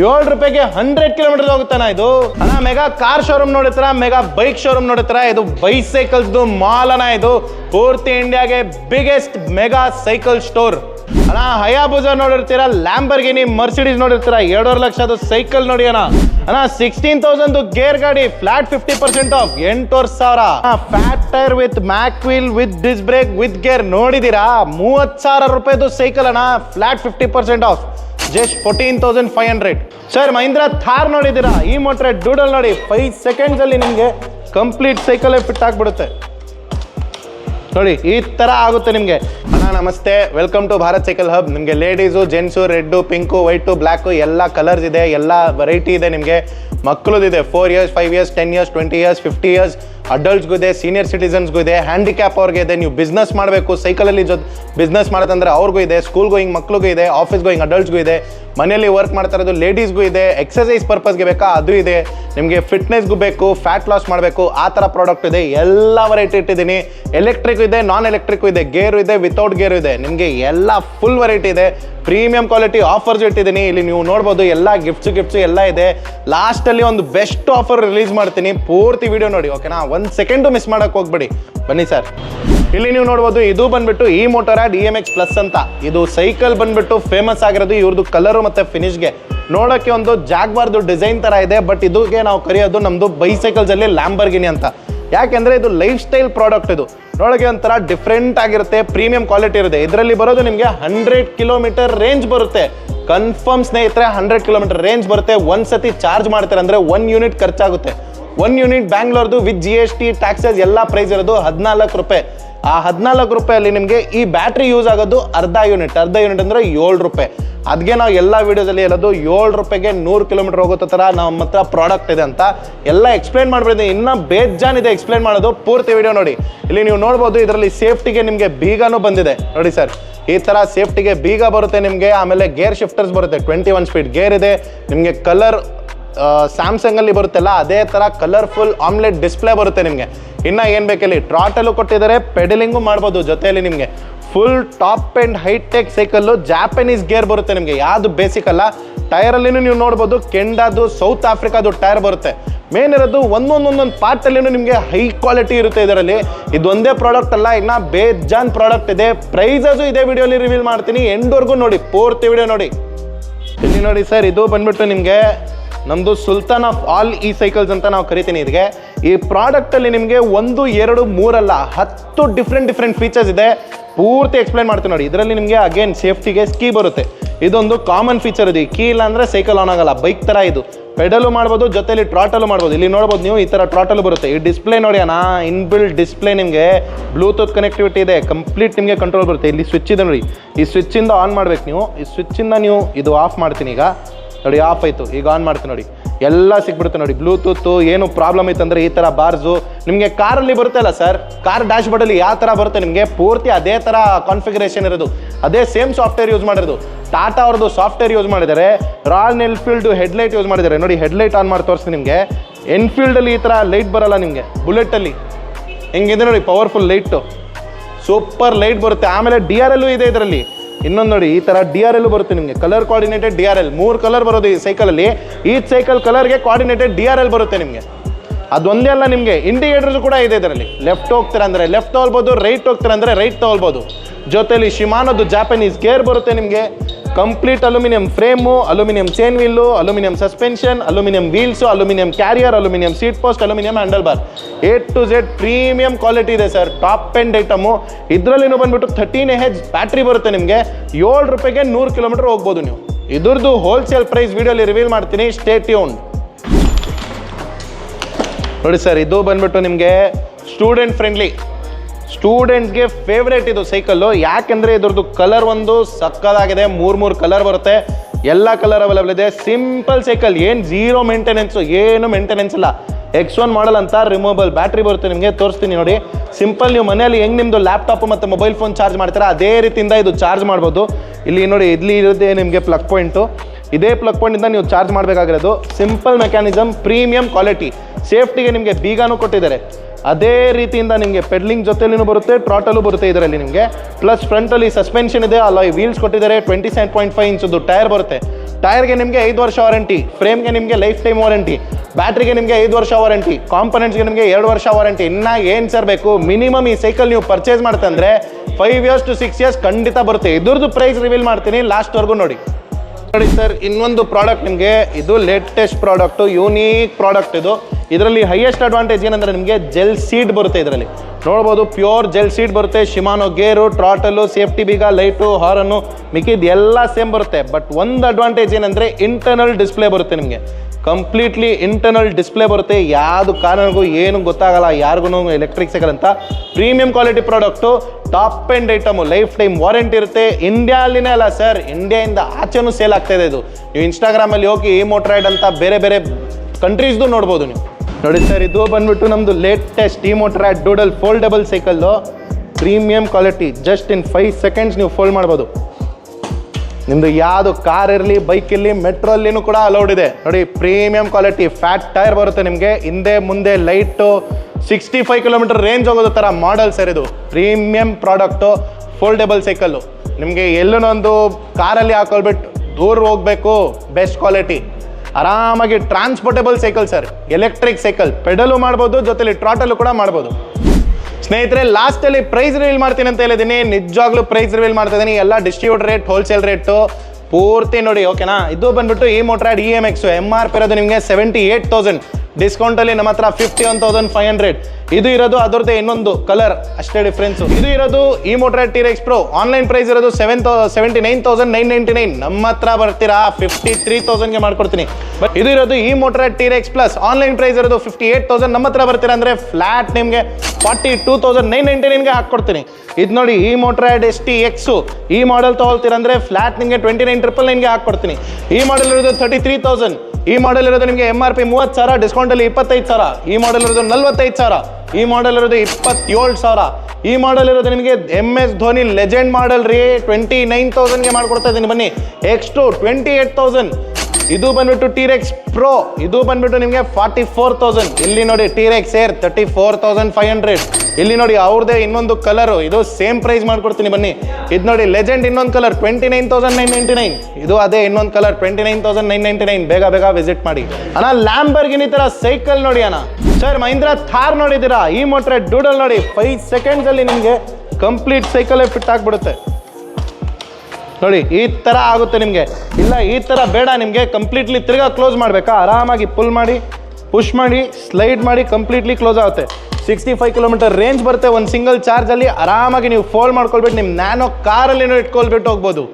ಏಳು ರೂಪಾಯಿಗೆ hundred kilometre ಹೋಗುತ್ತಾನ ಇದು? ಅಣ್ಣ ಮೆಗಾ ಕಾರ್ ಶೋರೂಮ್ ನೋಡಿತ್ರ ಮೆಗಾ ಬೈಕ್ ಶೋರೂಮ್ ನೋಡಿತ್ರ ಇದು ಬೈಸೈಕಲ್ಸ್ದು ಮಾಲ್ ಅಣ್ಣ ಇದು. ಪೂರ್ತಿ ಇಂಡಿಯಾಗೆ ಬಿಗ್ಗೆಸ್ಟ್ ಮೆಗಾ ಸೈಕಲ್ ಸ್ಟೋರ್ ಅಣ್ಣ ಹಯಾಬುಜಾ ನೋಡಿರ್ತೀರಾ ಲ್ಯಾಂಬರ್ಗಿನಿ ಮರ್ಸಿಡೀಸ್ ನೋಡಿರ್ತೀರಾ, ಎರಡೂವರೆ ಲಕ್ಷದ ಸೈಕಲ್ ನೋಡಿ ಅಣ್ಣ. ಅಣ್ಣ ಸಿಕ್ಸ್ಟೀನ್ ತೌಸಂಡ್ ಗೇರ್ ಗಾಡಿ ಫ್ಲಾಟ್ ಫಿಫ್ಟಿ ಪರ್ಸೆಂಟ್ ಆಫ್ ಎಂಟೂವರೆ ಸಾವಿರ. Fat tyre with mag wheel with disc brake with gear ನೋಡಿದೀರಾ? ಮೂವತ್ತು ಸಾವಿರ ರೂಪಾಯಿದು ಸೈಕಲ್ ಅಣ್ಣ flat fifty percent off just fourteen thousand five hundred. Sir, Mahindra Thar ನೋಡಿದ್ದೀರಾ? ಈ ಮೋಟ್ರೆ ಡೂಡಲ್ ನೋಡಿ ಫೈವ್ ಸೆಕೆಂಡ್ಸಲ್ಲಿ ನಿಮಗೆ ಕಂಪ್ಲೀಟ್ ಸೈಕಲೇ ಫಿಟ್ ಆಗಿಬಿಡುತ್ತೆ. ನೋಡಿ, ಈ ಥರ ಆಗುತ್ತೆ ನಿಮಗೆ. ಅಣ್ಣ, ನಮಸ್ತೆ. Welcome to Bharat cycle hub ನಿಮಗೆ ladies gents red pink white black ಎಲ್ಲ ಕಲರ್ಸ್ ಇದೆ, ಎಲ್ಲ ವೆರೈಟಿ ಇದೆ ನಿಮಗೆ. ಮಕ್ಕಳದಿದೆ four years five years ten years twenty years fifty years ಅಡಲ್ಟ್ಸ್ಗೂ ಇದೆ ಸೀನಿಯರ್ ಸಿಟಿಸನ್ಸ್ಗೂ ಇದೆ ಹ್ಯಾಂಡಿಕ್ಯಾಪ್ ಅವ್ರಿಗೆ ಇದೆ, ನೀವು ಬಿಸ್ನೆಸ್ ಮಾಡಬೇಕು ಸೈಕಲಲ್ಲಿ ಜೊತೆ ಬಿಸ್ನೆಸ್ ಮಾಡೋದಂದ್ರೆ ಅವ್ರಿಗೂ ಇದೆ ಸ್ಕೂಲ್ ಗೋಯಿಂಗ್ ಮಕ್ಳಿಗೂ ಇದೆ ಆಫೀಸ್ ಗೋಯಿಂಗ್ ಅಡಲ್ಟ್ಸ್ಗೂ ಇದೆ, ಮನೆಯಲ್ಲಿ ವರ್ಕ್ ಮಾಡ್ತಾ ಇರೋದು ಲೇಡೀಸ್ಗೂ ಇದೆ ಎಕ್ಸಸೈಸ್ ಪರ್ಪಸ್ಗೆ ಬೇಕಾ, ಅದು ಇದೆ. ನಿಮಗೆ ಫಿಟ್ನೆಸ್ಗೂ ಬೇಕು ಫ್ಯಾಟ್ ಲಾಸ್ ಮಾಡಬೇಕು, ಆ ಥರ ಪ್ರಾಡಕ್ಟ್ ಇದೆ, ಎಲ್ಲ ವೆರೈಟಿ ಇಟ್ಟಿದ್ದೀನಿ. ಎಲೆಕ್ಟ್ರಿಕ್ ಇದೆ ನಾನ್ ಎಲೆಕ್ಟ್ರಿಕ್ ಇದೆ ಗೇರು ಇದೆ ವಿತೌಟ್ ಗೇರು ಇದೆ. ನಿಮಗೆ ಎಲ್ಲ ಫುಲ್ ವೆರೈಟಿ ಇದೆ. ಪ್ರೀಮಿಯಂ ಕ್ವಾಲಿಟಿ ಆಫರ್ಸ್ ಇಟ್ಟಿದ್ದೀನಿ. ಇಲ್ಲಿ ನೀವು ನೋಡ್ಬೋದು ಎಲ್ಲ ಗಿಫ್ಟ್ಸ್ ಗಿಫ್ಟ್ಸ್ ಎಲ್ಲ ಇದೆ. ಲಾಸ್ಟಲ್ಲಿ ಒಂದು ಬೆಸ್ಟ್ ಆಫರ್ ರಿಲೀಸ್ ಮಾಡ್ತೀನಿ. ಪೂರ್ತಿ ವಿಡಿಯೋ ನೋಡಿ ಓಕೆನಾ ಒಂದು ಸೆಕೆಂಡು ಮಿಸ್ ಮಾಡೋಕೆ ಹೋಗ್ಬೇಡಿ. ಬನ್ನಿ ಸರ್ ಇಲ್ಲಿ ನೀವು ನೋಡ್ಬೋದು, ಇದು ಬಂದ್ಬಿಟ್ಟು ಈ Motorad E M X plus ಅಂತ. ಇದು ಸೈಕಲ್ ಬಂದ್ಬಿಟ್ಟು ಫೇಮಸ್ ಆಗಿರೋದು ಇವ್ರದ್ದು ಕಲರು ಮತ್ತು ಫಿನಿಶ್ಗೆ ನೋಡೋಕ್ಕೆ ಒಂದು ಜಾಗ್ವಾರ್ದು ಡಿಸೈನ್ ಥರ ಇದೆ ಬಟ್ ಇದಕ್ಕೆ ನಾವು ಕರೆಯೋದು ನಮ್ಮದು ಬೈಸೈಕಲ್ಸಲ್ಲಿ ಲ್ಯಾಂಬರ್ಗಿನಿ ಅಂತ. ಯಾಕೆಂದರೆ ಇದು ಲೈಫ್ ಸ್ಟೈಲ್ ಪ್ರಾಡಕ್ಟ್ ಇದು. ನೋಡೋಕೆ ಒಂಥರ ಡಿಫ್ರೆಂಟ್ ಆಗಿರುತ್ತೆ ಪ್ರೀಮಿಯಂ ಕ್ವಾಲಿಟಿ ಇರುತ್ತೆ. ಇದರಲ್ಲಿ ಬರೋದು ನಿಮಗೆ ಹಂಡ್ರೆಡ್ ಕಿಲೋಮೀಟರ್ ರೇಂಜ್ ಬರುತ್ತೆ. ಕನ್ಫರ್ಮ್ ಸ್ನೇಹಿತರೆ ಹಂಡ್ರೆಡ್ ಕಿಲೋಮೀಟರ್ ರೇಂಜ್ ಬರುತ್ತೆ. ಒಂದು ಸತಿ ಚಾರ್ಜ್ ಮಾಡ್ತಾರೆ ಅಂದರೆ ಒನ್ ಯೂನಿಟ್ ಖರ್ಚಾಗುತ್ತೆ. One unit ಬ್ಯಾಂಗ್ಳೂರ್ದು with G S T taxes ಎಲ್ಲ ಪ್ರೈಸ್ ಇರೋದು ಹದಿನಾಲ್ಕು ರೂಪಾಯಿ. ಆ ಹದಿನಾಲ್ಕು ರೂಪಾಯಲ್ಲಿ ನಿಮಗೆ ಈ ಬ್ಯಾಟ್ರಿ ಯೂಸ್ ಆಗೋದು ಅರ್ಧ ಯೂನಿಟ್. ಅರ್ಧ ಯೂನಿಟ್ ಅಂದರೆ ಏಳು ರೂಪಾಯಿ. ಅದಕ್ಕೆ ನಾವು ಎಲ್ಲ ವೀಡಿಯೋದಲ್ಲಿ ಹೇಳೋದು ಏಳು ರೂಪಾಯಿಗೆ ನೂರು ಕಿಲೋಮೀಟರ್ ಹೋಗೋ ಥರ ನಮ್ಮ ಹತ್ರ ಪ್ರಾಡಕ್ಟ್ ಇದೆ ಅಂತ. ಎಲ್ಲ ಎಕ್ಸ್ಪ್ಲೇನ್ ಮಾಡಿಬಿಡಿದೆ ಇನ್ನೂ ಇದೆ ಎಕ್ಸ್ಪ್ಲೈನ್ ಮಾಡೋದು. ಪೂರ್ತಿ ವೀಡಿಯೋ ನೋಡಿ. ಇಲ್ಲಿ ನೀವು ನೋಡ್ಬೋದು ಇದರಲ್ಲಿ ಸೇಫ್ಟಿಗೆ ನಿಮಗೆ ಬೀಗನೂ ಬಂದಿದೆ. ನೋಡಿ ಸರ್ ಈ ಥರ ಸೇಫ್ಟಿಗೆ ಬೀಗ ಬರುತ್ತೆ ನಿಮಗೆ. ಆಮೇಲೆ ಗೇರ್ ಶಿಫ್ಟರ್ಸ್ ಬರುತ್ತೆ. ಟ್ವೆಂಟಿ ಒನ್ ಸ್ಪೀಡ್ ಗೇರ್ ಇದೆ. ನಿಮಗೆ ಕಲರ್ ಸ್ಯಾಮ್ಸಂಗಲ್ಲಿ ಬರುತ್ತಲ್ಲ, ಅದೇ ಥರ ಕಲರ್ಫುಲ್ ಆಮ್ಲೆಟ್ ಡಿಸ್ಪ್ಲೇ ಬರುತ್ತೆ ನಿಮಗೆ. ಇನ್ನು ಏನು ಬೇಕಲ್ಲಿ? ಟ್ರಾಟಲು ಕೊಟ್ಟಿದ್ದಾರೆ ಪೆಡಲಿಂಗು ಮಾಡ್ಬೋದು ಜೊತೆಯಲ್ಲಿ ನಿಮಗೆ. Full top end hitech cycle Japanese gear ಬರುತ್ತೆ ನಿಮಗೆ. ಯಾವುದು ಬೇಸಿಕ್ ಅಲ್ಲ, ಟೈರಲ್ಲಿನೂ ನೀವು ನೋಡ್ಬೋದು, ಕೆಂಡಾದು ಸೌತ್ ಆಫ್ರಿಕಾದು ಟೈರ್ ಬರುತ್ತೆ. ಮೇನ್ ಇರೋದು ಒಂದೊಂದೊಂದೊಂದು ಒಂದೊಂದು ಪಾರ್ಟಲ್ಲಿನೂ ನಿಮಗೆ ಹೈ ಕ್ವಾಲಿಟಿ ಇರುತ್ತೆ ಇದರಲ್ಲಿ. ಇದೊಂದೇ ಪ್ರಾಡಕ್ಟ್ ಅಲ್ಲ, ಇನ್ನು ಬೇಜಾನ್ ಪ್ರಾಡಕ್ಟ್ ಇದೆ. ಪ್ರೈಸಸು ಇದೇ ವಿಡಿಯೋಲಿ ರಿವೀಲ್ ಮಾಡ್ತೀನಿ. ಎಂಡ್ವರೆಗೂ ನೋಡಿ, ಪೂರ್ತಿ ವಿಡಿಯೋ ನೋಡಿ. ಇಲ್ಲಿ ನೋಡಿ ಸರ್ ಇದು ಬಂದ್ಬಿಟ್ಟು ನಿಮಗೆ ನಮ್ಮದು sultan of all e cycles ಅಂತ ನಾವು ಕರಿತೀನಿ ಇದಕ್ಕೆ ಈ ಪ್ರಾಡಕ್ಟಲ್ಲಿ ನಿಮಗೆ ಒಂದು, ಎರಡು, ಮೂರಲ್ಲ, ಹತ್ತು ಡಿಫ್ರೆಂಟ್ ಡಿಫ್ರೆಂಟ್ ಫೀಚರ್ಸ್ ಇದೆ. ಪೂರ್ತಿ ಎಕ್ಸ್ಪ್ಲೈನ್ ಮಾಡ್ತೀನಿ ನೋಡಿ. ಇದರಲ್ಲಿ ನಿಮಗೆ ಅಗೇನ್ ಸೇಫ್ಟಿಗೆ ಸ್ಕೀ ಬರುತ್ತೆ. ಇದೊಂದು ಕಾಮನ್ ಫೀಚರ್ ಇದು. ಕೀ ಇಲ್ಲ ಅಂದರೆ ಸೈಕಲ್ ಆನ್ ಆಗಲ್ಲ. ಬೈಕ್ ಥರ ಇದು. ಪೆಡಲು ಮಾಡ್ಬೋದು, ಜೊತೆಲಿ ಟ್ರಾಟಲು ಮಾಡ್ಬೋದು. ಇಲ್ಲಿ ನೋಡ್ಬೋದು ನೀವು ಈ ಥರ ಟ್ರಾಟಲ್ ಬರುತ್ತೆ. ಈ ಡಿಸ್ಪ್ಲೇ ನೋಡಿ ಅಣ್ಣ ಇನ್ಬಿಲ್ಡ್ ಡಿಸ್ಪ್ಲೇ ನಿಮಗೆ. ಬ್ಲೂಟೂತ್ ಕನೆಕ್ಟಿವಿಟಿ ಇದೆ. ಕಂಪ್ಲೀಟ್ ನಿಮಗೆ ಕಂಟ್ರೋಲ್ ಬರುತ್ತೆ. ಇಲ್ಲಿ ಸ್ವಿಚ್ ಇದೆ ನೋಡಿ. ಈ ಸ್ವಿಚ್ಚಿಂದ ಆನ್ ಮಾಡ್ಬೇಕು ನೀವು. ಈ ಸ್ವಿಚ್ಚಿಂದ ನೀವು ಇದು ಆಫ್ ಮಾಡ್ತೀನಿ ಈಗ. ನೋಡಿ ಆಫ್ ಆಯಿತು. ಈಗ ಆನ್ ಮಾಡ್ತೀನಿ ನೋಡಿ. ಎಲ್ಲ ಸಿಕ್ಬಿಡುತ್ತೆ ನೋಡಿ. ಬ್ಲೂಟೂತು ಏನು ಪ್ರಾಬ್ಲಮ್ ಐತೆ ಅಂದರೆ ಈ ಥರ ಬಾರ್ಸು ನಿಮಗೆ ಕಾರಲ್ಲಿ ಬರುತ್ತಲ್ಲ ಸರ್ ಕಾರ್ ಡ್ಯಾಶ್ ಬೋರ್ಡಲ್ಲಿ ಯಾವ ಥರ ಬರುತ್ತೆ? ನಿಮಗೆ ಪೂರ್ತಿ ಅದೇ ಥರ ಕಾನ್ಫಿಗರೇಷನ್ ಇರೋದು. ಅದೇ ಸೇಮ್ ಸಾಫ್ಟ್ವೇರ್ ಯೂಸ್ ಮಾಡಿರೋದು. ಟಾಟಾ ಅವ್ರದ್ದು ಸಾಫ್ಟ್ವೇರ್ ಯೂಸ್ ಮಾಡಿದ್ದಾರೆ. ರಾಯಲ್ ಎನ್ಫೀಲ್ಡು ಹೆಡ್ಲೈಟ್ ಯೂಸ್ ಮಾಡಿದ್ದಾರೆ. ನೋಡಿ ಹೆಡ್ಲೈಟ್ ಆನ್ ಮಾಡಿ ತೋರಿಸ್ತೀನಿ ನಿಮಗೆ. ಎನ್ಫೀಲ್ಡಲ್ಲಿ ಈ ಥರ ಲೈಟ್ ಬರಲ್ಲ ನಿಮಗೆ. ಬುಲೆಟಲ್ಲಿ ಹೆಂಗಿದೆ ನೋಡಿ ಪವರ್ಫುಲ್ ಲೈಟು ಸೂಪರ್ ಲೈಟ್ ಬರುತ್ತೆ. ಆಮೇಲೆ ಡಿ ಆರ್ ಎಲ್ಲು ಇದೆ ಇದರಲ್ಲಿ. ಇನ್ನೊಂದು ನೋಡಿ ಈ ಥರ ಡಿ ಆರ್ ಎಲ್ ಬರುತ್ತೆ ನಿಮಗೆ. Colour coordinated D R L ಮೂರು ಕಲರ್ ಬರೋದು ಈ ಸೈಕಲಲ್ಲಿ ಈ ಸೈಕಲ್ ಕಲರ್ಗೆ ಕೋಆರ್ಡಿನೇಟೆಡ್ ಡಿ ಆರ್ ಎಲ್ ಬರುತ್ತೆ ನಿಮಗೆ. ಅದೊಂದೇ ಅಲ್ಲ ನಿಮಗೆ. ಇಂಡಿಕೇಟರ್ಸ್ ಕೂಡ ಇದೆ ಇದರಲ್ಲಿ. ಲೆಫ್ಟ್ ಹೋಗ್ತೀರ ಅಂದರೆ ಲೆಫ್ಟ್ ತೊಗೊಳ್ಬೋದು ರೈಟ್ ಹೋಗ್ತೀರ ಅಂದರೆ ರೈಟ್ ತೊಗೊಳ್ಬೋದು. ಜೊತೆಲಿ ಶಿಮಾನದ್ದು ಜಾಪನೀಸ್ ಗೇರ್ ಬರುತ್ತೆ ನಿಮಗೆ. Complete aluminium frame aluminium chain wheel aluminium suspension aluminium wheels aluminium carrier aluminium seat post aluminium handlebar A to Z premium quality ಇದೆ ಸರ್ ಟಾಪ್ ಎಂಡ್ ಐಟಮು ಇದರಲ್ಲಿನೂ ಬಂದ್ಬಿಟ್ಟು thirteen H battery ಬರುತ್ತೆ ನಿಮಗೆ. ಏಳು ರೂಪಾಯಿಗೆ ನೂರು ಕಿಲೋಮೀಟರ್ ಹೋಗ್ಬೋದು ನೀವು. ಇದ್ರದ್ದು ಹೋಲ್ಸೇಲ್ ಪ್ರೈಸ್ ವಿಡಿಯೋಲಿ ರಿವೀಲ್ ಮಾಡ್ತೀನಿ. ಸ್ಟೇ ಯೂನ್ ನೋಡಿ ಸರ್ ಇದು ಬಂದ್ಬಿಟ್ಟು ನಿಮಗೆ ಸ್ಟೂಡೆಂಟ್ ಫ್ರೆಂಡ್ಲಿ ಸ್ಟೂಡೆಂಟ್ಗೆ ಫೇವ್ರೇಟ್ ಇದು ಸೈಕಲ್ಲು ಯಾಕೆಂದರೆ ಇದ್ರದ್ದು ಕಲರ್ ಒಂದು ಸಕ್ಕದಾಗಿದೆ. ಮೂರು ಮೂರು ಕಲರ್ ಬರುತ್ತೆ. ಎಲ್ಲ ಕಲರ್ ಅವೈಲೇಬಲ್ ಇದೆ. ಸಿಂಪಲ್ ಸೈಕಲ್ ಏನು ಝೀರೋ ಮೇಂಟೆನೆನ್ಸು ಏನು ಮೇಂಟೆನೆನ್ಸ್ ಇಲ್ಲ. ಎಕ್ಸ್ ಒನ್ ಮಾಡಲ್ ಅಂತ ರಿಮೂವಬಲ್ ಬ್ಯಾಟ್ರಿ ಬರುತ್ತೆ ನಿಮಗೆ. ತೋರಿಸ್ತೀನಿ ನೋಡಿ. ಸಿಂಪಲ್ ನೀವು ಮನೆಯಲ್ಲಿ ಹೆಂಗೆ ನಿಮ್ಮದು ಲ್ಯಾಪ್ಟಾಪ್ ಮತ್ತು ಮೊಬೈಲ್ ಫೋನ್ ಚಾರ್ಜ್ ಮಾಡ್ತೀರಾ, ಅದೇ ರೀತಿಯಿಂದ ಇದು ಚಾರ್ಜ್ ಮಾಡ್ಬೋದು. ಇಲ್ಲಿ ನೋಡಿ, ಇಲ್ಲಿ ಇರೋದೇ ನಿಮಗೆ ಪ್ಲಗ್ ಪಾಯಿಂಟು ಇದೇ ಪ್ಲಗ್ ಪಾಯಿಂಟಿಂದ ನೀವು ಚಾರ್ಜ್ ಮಾಡಬೇಕಾಗಿರೋದು. ಸಿಂಪಲ್ ಮೆಕ್ಯಾನಿಸಮ್ ಪ್ರೀಮಿಯಂ ಕ್ವಾಲಿಟಿ ಸೇಫ್ಟಿಗೆ ನಿಮಗೆ ಬೀಗಾನು ಕೊಟ್ಟಿದ್ದಾರೆ. ಅದೇ ರೀತಿಯಿಂದ ನಿಮಗೆ ಪೆಡ್ಲಿಂಗ್ ಜೊತೆಲೂ ಬರುತ್ತೆ ಟ್ರಾಟಲ್ಲೂ ಬರುತ್ತೆ ಇದರಲ್ಲಿ ನಿಮಗೆ. ಪ್ಲಸ್ ಫ್ರಂಟಲ್ಲಿ ಸಸ್ಪೆನ್ಷನ್ ಇದೆ ಅಲ್ಲ ವೀಲ್ಸ್ ಕೊಟ್ಟಿದ್ದಾರೆ ಟ್ವೆಂಟಿ ಸೆವೆನ್ ಪಾಯಿಂಟ್ ಫೈವ್ ಇಂಚದ್ದು ಟೈರ್ ಬರುತ್ತೆ. ಟೈರ್ಗೆ ನಿಮಗೆ ಐದು ವರ್ಷ ವಾರಂಟಿ ಫ್ರೇಮ್ಗೆ ನಿಮಗೆ ಲೈಫ್ ಟೈಮ್ ವಾರಂಟಿ ಬ್ಯಾಟ್ರಿಗೆ ನಿಮಗೆ ಐದು ವರ್ಷ ವಾರಂಟಿ ಕಾಂಪೊನೆಂಟ್ಸ್ಗೆ ನಿಮಗೆ ಎರಡು ವರ್ಷ ವಾರಂಟಿ ಇನ್ನ ಏನು ಸರ್ ಬೇಕು? ಮಿನಿಮಮ್ ಈ ಸೈಕಲ್ ನೀವು purchase ಮಾಡ್ತಂದರೆ five years to six years ಖಂಡಿತ ಬರುತ್ತೆ. ಇದ್ರದ್ದು ಪ್ರೈಸ್ ರಿವೀಲ್ ಮಾಡ್ತೀನಿ ಲಾಸ್ಟ್ವರೆಗೂ ನೋಡಿ. ನೋಡಿ ಸರ್, ಇನ್ನೊಂದು ಪ್ರಾಡಕ್ಟ್ ನಿಮಗೆ, ಇದು ಲೇಟೆಸ್ಟ್ ಪ್ರಾಡಕ್ಟು ಯೂನೀಕ್ ಪ್ರಾಡಕ್ಟ್ ಇದು. ಇದರಲ್ಲಿ ಹೈಯೆಸ್ಟ್ ಅಡ್ವಾಂಟೇಜ್ ಏನಂದರೆ ನಿಮಗೆ ಜೆಲ್ ಸೀಟ್ ಬರುತ್ತೆ ಇದರಲ್ಲಿ. ನೋಡ್ಬೋದು ಪ್ಯೂರ್ ಜೆಲ್ ಸೀಟ್ ಬರುತ್ತೆ ಶಿಮಾನೋ ಗೇರು ಟ್ರಾಟಲು ಸೇಫ್ಟಿ ಬೀಗ ಲೈಟು ಹಾರನ್ನು ಮಿಕ್ಕಿದ ಎಲ್ಲ ಸೇಮ್ ಬರುತ್ತೆ. ಬಟ್ ಒಂದು ಅಡ್ವಾಂಟೇಜ್ ಏನಂದರೆ ಇಂಟರ್ನಲ್ ಡಿಸ್ಪ್ಲೇ ಬರುತ್ತೆ ನಿಮಗೆ. ಕಂಪ್ಲೀಟ್ಲಿ ಇಂಟರ್ನಲ್ ಡಿಸ್ಪ್ಲೇ ಬರುತ್ತೆ. ಯಾವುದು ಕಾರಣಕ್ಕೂ ಏನು ಗೊತ್ತಾಗಲ್ಲ, ಯಾರಿಗೂ ಎಲೆಕ್ಟ್ರಿಕ್ ಸೈಕಲ್ ಅಂತ. Premium quality product top end item lifetime warranty ಇರುತ್ತೆ ಇಂಡಿಯಾಲಿನೇ ಅಲ್ಲ ಸರ್ ಇಂಡಿಯಾಯಿಂದ ಆಚೆನೂ ಸೇಲ್ ಆಗ್ತಾ ಇದೆ ಇದು. ನೀವು ಇನ್ಸ್ಟಾಗ್ರಾಮಲ್ಲಿ ಹೋಗಿ ಈ ಮೋಟ್ರೈಡ್ ಅಂತ ಬೇರೆ ಬೇರೆ ಕಂಟ್ರೀಸ್ದು ನೋಡ್ಬೋದು ನೀವು. ನೋಡಿ ಸರ್ ಇದು ಬಂದ್ಬಿಟ್ಟು ನಮ್ಮದು ಲೇಟೆಸ್ಟ್ ಈ Motorad Doodle foldable cycle premium quality just in five seconds ನೀವು ಫೋಲ್ಡ್ ಮಾಡ್ಬೋದು. ನಿಮ್ದು ಯಾವುದು ಕಾರ್ ಇರಲಿ ಬೈಕ್ ಇರಲಿ ಮೆಟ್ರೋ ಅಲ್ಲಿನೂ ಕೂಡ ಅಲೌಡ್ ಇದೆ. ನೋಡಿ ಪ್ರೀಮಿಯಂ ಕ್ವಾಲಿಟಿ ಫ್ಯಾಟ್ ಟೈರ್ ಬರುತ್ತೆ ನಿಮಗೆ. ಹಿಂದೆ ಮುಂದೆ light sixty five kilometre range ಹೋಗೋದು ಥರ ಮಾಡಲ್ ಸರ್ ಇದು ಪ್ರೀಮಿಯಂ ಪ್ರಾಡಕ್ಟು ಫೋಲ್ಡೇಬಲ್ ಸೈಕಲ್ಲು ನಿಮಗೆ ಎಲ್ಲನೊಂದು ಕಾರಲ್ಲಿ ಹಾಕೊಳ್ಬಿಟ್ಟು ದೂರ ಹೋಗಬೇಕು ಬೆಸ್ಟ್ ಕ್ವಾಲಿಟಿ ಆರಾಮಾಗಿ transportable cycle sir electric cycle pedal ಮಾಡ್ಬೋದು, ಜೊತೆಲಿ ಟ್ರಾಟಲು ಕೂಡ ಮಾಡ್ಬೋದು. ಸ್ನೇಹಿತರೆ ಲಾಸ್ಟಲ್ಲಿ ಪ್ರೈಸ್ ರಿವೀಲ್ ಮಾಡ್ತೀನಿ ಅಂತ ಹೇಳಿದ್ದೀನಿ. ನಿಜವಾಗ್ಲೂ ಪ್ರೈಸ್ ರಿವೀಲ್ ಮಾಡ್ತಾ ಇದ್ದೀನಿ. ಎಲ್ಲ ಡಿಸ್ಟ್ರಿಬ್ಯೂಟರ್ ರೇಟ್ ಹೋಲ್ಸೇಲ್ ರೇಟು ಪೂರ್ತಿ ನೋಡಿ ಓಕೆನಾ ಇದು ಬಂದ್ಬಿಟ್ಟು ಈ Motorad E M X M R P ಇರೋದು ನಿಮಗೆ ಸೆವೆಂಟಿ ಏಟ್ ತೌಸಂಡ್ ಡಿಸ್ಕೌಂಟಲ್ಲಿ ನಮ್ಮ ಹತ್ರ fifty one thousand five hundred ಇದು ಇರೋದು ಅದರದ್ದು ಇನ್ನೊಂದು ಕಲರ್ ಅಷ್ಟೇ ಡಿಫ್ರೆನ್ಸು ಇದು ಇರೋದು ಈ Motorad T Rex pro online price ಇರೋದು seven thou seventy nine thousand nine ninety nine ನಮ್ಮ ಹತ್ರ ಬರ್ತೀರಾ? ಫಿಫ್ಟಿ ತ್ರೀ ತೌಸಂಡ್ಗೆ ಮಾಡ್ಕೊಡ್ತೀನಿ. ಬಟ್ ಇದು ಇರೋದು ಈ T T Rex plus online price ಇರೋದು ಫಿಫ್ಟಿ ಏಟ್ ತೌಸಂಡ್ ನಮ್ಮ ಹತ್ರ ಬರ್ತೀರಾ ಅಂದರೆ ಫ್ಲಾಟ್ ನಿಮಗೆ forty two thousand nine ninety ನೈನ್ಗೆ ಹಾಕ್ಕೊಡ್ತೀನಿ. ಇದು ನೋಡಿ ಈ ಮೋಟ್ರಾಡ್ ಎಸ್ ಟಿ ಎಕ್ಸು ಈ ಮಾಡೆಲ್ ತೊಗೊಳ್ತೀರಂದ್ರೆ ಫ್ಲಾಟ್ ನಿಮಗೆ ಟ್ವೆಂಟಿ ನೈನ್ ಟ್ರಿಪಲ್ ನೈನ್ಗೆ ಹಾಕ್ಕೊಡ್ತೀನಿ. ಈ ಮಾಡೆಲ್ ಇರೋದು ತರ್ಟಿ ತ್ರೀ ತೌಸಂಡ್ ಈ ಮಾಡೆಲ್ ಇರೋದು ನಿಮಗೆ ಎಂ ಆರ್ ಪಿ ಮೂವತ್ತು ಸಾವಿರ ಡಿಸ್ಕೌಂಟಲ್ಲಿ ಇಪ್ಪತ್ತೈದು ಸಾವಿರ. ಈ ಮಾಡೆಲ್ ಇರೋದು ನಲ್ವತ್ತೈದು ಸಾವಿರ. ಈ ಮಾಡೆಲ್ ಇರೋದು ಇಪ್ಪತ್ತೇಳು ಸಾವಿರ. ಈ ಮಾಡೆಲ್ ಇರೋದು ನಿಮಗೆ M S Dhoni legend model ರೀ. ಟ್ವೆಂಟಿ ನೈನ್ ತೌಸಂಡ್ಗೆ ಮಾಡಿಕೊಡ್ತಾ ಇದ್ದೀನಿ ಬನ್ನಿ. ಎಕ್ಸ್ಟು ಟ್ವೆಂಟಿ ಏಟ್ ತೌಸಂಡ್ ಇದು ಬಂದ್ಬಿಟ್ಟು ಟೀರೆಕ್ಸ್ ಪ್ರೋ ಇದು ಬಂದ್ಬಿಟ್ಟು ನಿಮಗೆ ಫಾರ್ಟಿ ಫೋರ್ ತೌಸಂಡ್ ಇಲ್ಲಿ ನೋಡಿ T Rex air thirty four thousand five hundred ಇಲ್ಲಿ ನೋಡಿ ಅವ್ರದೇ ಇನ್ನೊಂದು ಕಲರು ಇದು ಸೇಮ್ ಪ್ರೈಸ್ ಮಾಡ್ಕೊಡ್ತೀನಿ ಬನ್ನಿ. ಇದು ನೋಡಿ ಲೆಜೆಂಡ್ ಇನ್ನೊಂದು colour twenty nine thousand nine ninety nine ಇದು ಅದೇ ಇನ್ನೊಂದು colour twenty nine thousand nine ninety nine ಬೇಗ ಬೇಗ ವಿಸಿಟ್ ಮಾಡಿ. ಅಣ್ಣ ಲ್ಯಾಂಬರ್ಗಿನ್ ಥರ ಸೈಕಲ್ ನೋಡಿ ಅಣ್ಣ. ಸರ್ ಮಹೀಂದ್ರ ಥಾರ್ ನೋಡಿದ್ದೀರಾ? ಈ ಮೋಟ್ರೆ ಡೂಡಲ್ ನೋಡಿ ಫೈವ್ ಸೆಕೆಂಡ್ಸಲ್ಲಿ ನಿಮಗೆ ಕಂಪ್ಲೀಟ್ ಸೈಕಲೇ ಫಿಟ್ ಆಗಿಬಿಡುತ್ತೆ. ನೋಡಿ, ಈ ಥರ ಆಗುತ್ತೆ ನಿಮಗೆ. ಇಲ್ಲ, ಈ ಥರ ಬೇಡ ನಿಮಗೆ. ಕಂಪ್ಲೀಟ್ಲಿ ತಿರ್ಗಾ ಕ್ಲೋಸ್ ಮಾಡಬೇಕಾ? ಆರಾಮಾಗಿ ಪುಲ್ ಮಾಡಿ ಪುಷ್ ಮಾಡಿ ಸ್ಲೈಡ್ ಮಾಡಿ ಕಂಪ್ಲೀಟ್ಲಿ ಕ್ಲೋಸ್ ಆಗುತ್ತೆ. ಸಿಕ್ಸ್ಟಿ ಫೈವ್ ಕಿಲೋಮೀಟರ್ ರೇಂಜ್ ಬರುತ್ತೆ ಒಂದು ಸಿಂಗಲ್ ಚಾರ್ಜಲ್ಲಿ ಆರಾಮಾಗಿ ನೀವು ಫೋಲ್ಡ್ ಮಾಡ್ಕೊಳ್ಬಿಟ್ಟು ನಿಮ್ಮ ನ್ಯಾನೋ ಕಾರಲ್ಲಿ ಇಟ್ಕೊಳ್ಬಿಟ್ಟು ಹೋಗ್ಬೋದು.